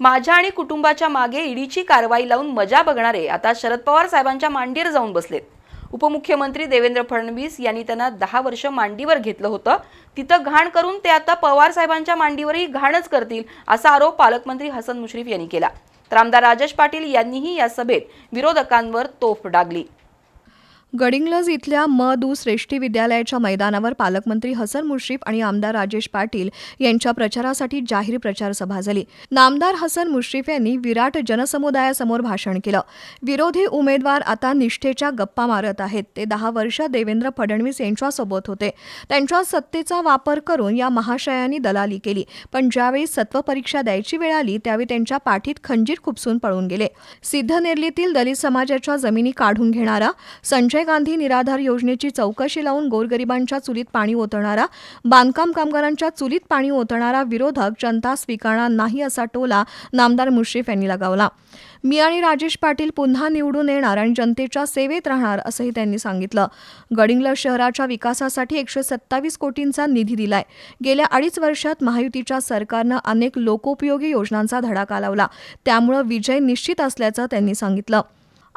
माझ्या आणि कुटुंबाच्या मागे ईडीची कारवाई लावून मजा बघणारे आता शरद पवार साहेबांच्या मांडीवर जाऊन बसलेत. उपमुख्यमंत्री देवेंद्र फडणवीस यांनी त्यांना दहा वर्ष मांडीवर घेतलं होतं. तिथं घाण करून ते आता पवार साहेबांच्या मांडीवरही घाणच करतील असा आरोप पालकमंत्री हसन मुश्रीफ यांनी केला. तर आमदार राजेश पाटील यांनीही या सभेत विरोधकांवर तोफ डागली. गडिंग्लज इथल्या म दु श्रेष्ठी विद्यालयाच्या मैदानावर पालकमंत्री हसन मुश्रीफ आणि आमदार राजेश पाटील यांच्या प्रचारासाठी जाहीर प्रचार सभा झाली. नामदार हसन मुश्रीफ यांनी विराट जनसमुदायासमोर भाषण केलं. विरोधी उमेदवार आता निष्ठेच्या गप्पा मारत आहेत. ते दहा वर्ष देवेंद्र फडणवीस यांच्यासोबत होते. त्यांच्या सत्तेचा वापर करून या महाशयांनी दलाली केली. पण ज्यावेळी सत्व परीक्षा द्यायची वेळ आली त्यावेळी त्यांच्या पाठीत खंजीर खुपसून पळून गेले. सिद्धनेरलीतील दलित समाजाच्या जमिनी काढून घेणारा संजय गांधी निराधार योजनेची चौकशी लावून गोरगरिबांच्या चुलीत पाणी ओतणारा बांधकाम कामगारांच्या चुलीत पाणी ओतणारा विरोधक जनता स्वीकारणार नाही असा टोला नामदार मुश्रीफ यांनी लगावला. मी आणि राजेश पाटील पुन्हा निवडून येणार आणि जनतेच्या सेवेत राहणार असंही त्यांनी सांगितलं. गडिंग्लज शहराच्या विकासासाठी एकशे सत्तावीस कोटींचा निधी दिलाय. गेल्या अडीच वर्षात महायुतीच्या सरकारनं अनेक लोकोपयोगी योजनांचा धडाका लावला. त्यामुळं विजय निश्चित असल्याचं त्यांनी सांगितलं.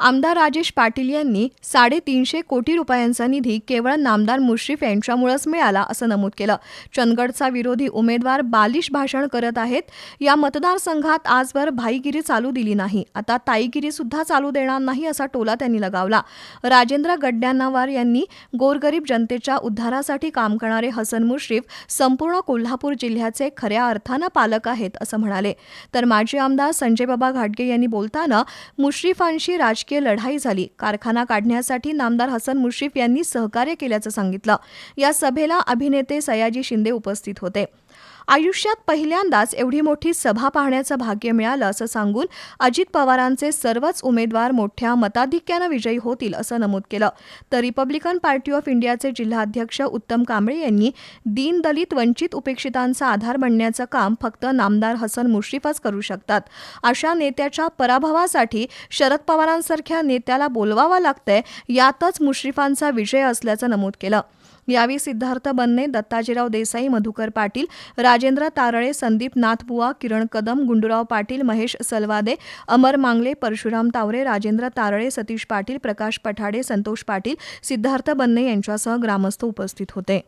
आमदार राजेश पाटील यांनी साडेतीनशे कोटी रुपयांचा निधी केवळ नामदार मुश्रीफ यांच्यामुळेच मिळाला असं नमूद केलं. चंदगडचा विरोधी उमेदवार बालिश भाषण करत आहेत. या मतदारसंघात आजवर भाईगिरी चालू दिली नाही. आता ताईगिरी सुद्धा चालू देणार नाही असा टोला त्यांनी लगावला. राजेंद्र गड्ड्यांनावार यांनी गोरगरीब जनतेच्या उद्धारासाठी काम करणारे हसन मुश्रीफ संपूर्ण कोल्हापूर जिल्ह्याचे खऱ्या अर्थानं पालक आहेत असं म्हणाले. तर माजी आमदार संजय बाबा घाटगे यांनी बोलताना मुश्रीफांशी राजकीय लढाई झाली. कारखाना काढण्यासाठी नामदार हसन मुश्रीफ यांनी सहकार्य केल्याचं सांगितलं. या सभेला अभिनेते सयाजी शिंदे उपस्थित होते. आयुष्यात पहिल्यांदाच एवढी मोठी सभा पाहण्याचं भाग्य मिळालं असं सांगून अजित पवारांचे सर्वच उमेदवार मोठ्या मताधिक्यानं विजयी होतील असं नमूद केलं. तर रिपब्लिकन पार्टी ऑफ इंडियाचे जिल्हाध्यक्ष उत्तम कांबळे यांनी दीनदलित वंचित उपेक्षितांचा आधार बनण्याचं काम फक्त नामदार हसन मुश्रीफच करू शकतात. अशा नेत्याच्या पराभवासाठी शरद पवारांसारख्या नेत्याला बोलवावं लागतंय यातच मुश्रीफांचा विजय असल्याचं नमूद केलं. यावेळी सिद्धार्थ बन्ने दत्ताजीराव देसाई मधुकर पाटील राजेंद्र तारळे संदीप नाथबुवा किरण कदम गुंडूराव पाटील महेश सलवादे अमर मांगले परशुराम तावरे राजेंद्र तारळे सतीश पाटील प्रकाश पठाडे संतोष पाटील सिद्धार्थ बन्ने यांच्यासह ग्रामस्थ उपस्थित होते.